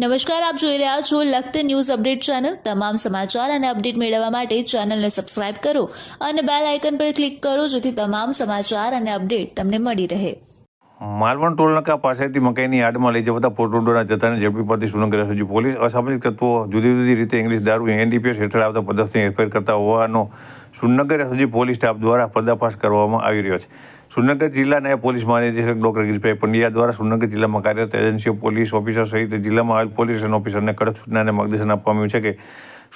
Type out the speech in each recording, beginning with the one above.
નમસ્કાર, આપ જોઈ રહ્યા છો લખત ન્યૂઝ અપડેટ ચેનલ. તમામ સમાચાર અને અપડેટ મેળવવા માટે ચેનલને સબસ્ક્રાઇબ કરો અને બેલ આઇકન પર ક્લિક કરો જેથી તમામ સમાચાર અને અપડેટ તમને મળી રહે. માલવણ ટોલનાકા પાસેથી મકાઈની આડમાં લઈ જવાતા પોર્ટોડોના જથ્થાને ઝડપી પડતી સુરનગર એસઓજી પોલીસ અસામાજિક તત્વો જુદી જુદી રીતે ઇંગ્લિશ દારૂ, એનડીપીએસ હેઠળ આવતા પદાર્થની હેરફેર કરતા હોવાનો સુરનગર સુધી પોલીસ સ્ટાફ દ્વારા પર્દાફાશ કરવામાં આવી રહ્યો છે. સુરનગર જિલ્લાના પોલીસ મહાનિદેશક ડોક્ટર ગિરીશભાઈ પંડ્યા દ્વારા સુરનગર જિલ્લામાં કાર્યરત એજન્સીઓ પોલીસ ઓફિસર સહિત જિલ્લામાં આવેલ પોલીસ ઓફિસરને કડક સૂચના માર્ગદર્શન આપવામાં આવ્યું છે કે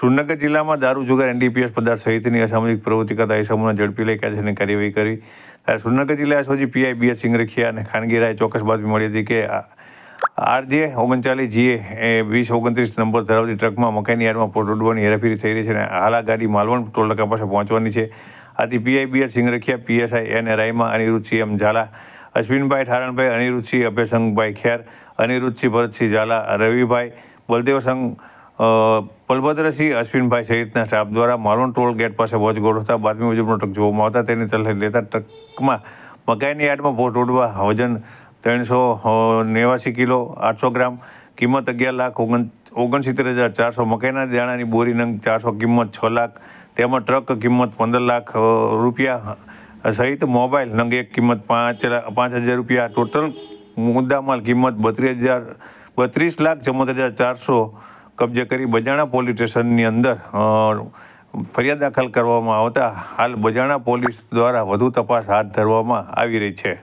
સુરનગર જિલ્લામાં દારૂ જુગાર, એનડીપીએસ પદાર્થ સહિતની અસામાજિક પ્રવૃત્તિ કરતા એ સમૂહને ઝડપી લઈ કાયદેસરની કાર્યવાહી કરી. ત્યારે સુરનગર જિલ્લા એસઓજી પીઆઈ બીએસ સિંગરખિયા અને ખાનગી રાય ચોક્કસ બાતમી મળી હતી કે આરજે ઓગણચાલીસ જીએ એ વીસ ઓગણત્રીસ નંબર ધરાવતી ટ્રકમાં મકાઈની યાર્ડમાં પોટોડવાની હેરાફેરી થઈ રહી છે અને હાલા ગાડી માલવણ ટોલ નાકા પાસે પહોંચવાની છે. આથી PI BS Singarakhiya, PSI N Raima અનિરુચિ M Jhala, Ashwinbhai Tharanbhai અનિરુચિ અભયસંગભાઈ ખેર અનિરુચિ ભરતસિંહ ઝાલા, રવિભાઈ બલદેવસંઘ બલભદ્રસિંહ અશ્વિનભાઈ સહિતના સ્ટાફ દ્વારા મારોન ટોલ ગેટ પાસે વોચ ગોઠવતા બાતમી મુજબનો ટ્રક જોવામાં આવતા તેની તલાશી લેતા ટ્રકમાં મકાઈની યાર્ડમાં પોસ્ટ ઉડવા વજન ત્રણસો નેવાસી કિલો, આઠસો ગ્રામ, કિંમત અગિયાર લાખ ઓગણ ઓગણસિત્તેર હજાર ચારસો, મકાઈના દાણાની બોરી નંગ ચારસો કિંમત છ લાખ તેમાં ટ્રક કિંમત પંદર લાખ રૂપિયા સહિત મોબાઈલ નંગ એક કિંમત પાંચ પાંચ હજાર રૂપિયા. ટોટલ મુદ્દામાલ કિંમત બત્રીસ હજાર, બત્રીસ લાખ ચુમ્મોતેર હજાર ચારસો કબજે કરી બજાણા પોલીસ સ્ટેશનની અંદર ફરિયાદ દાખલ કરવામાં આવતા હાલ બજાણા પોલીસ દ્વારા વધુ તપાસ હાથ ધરવામાં આવી રહી છે.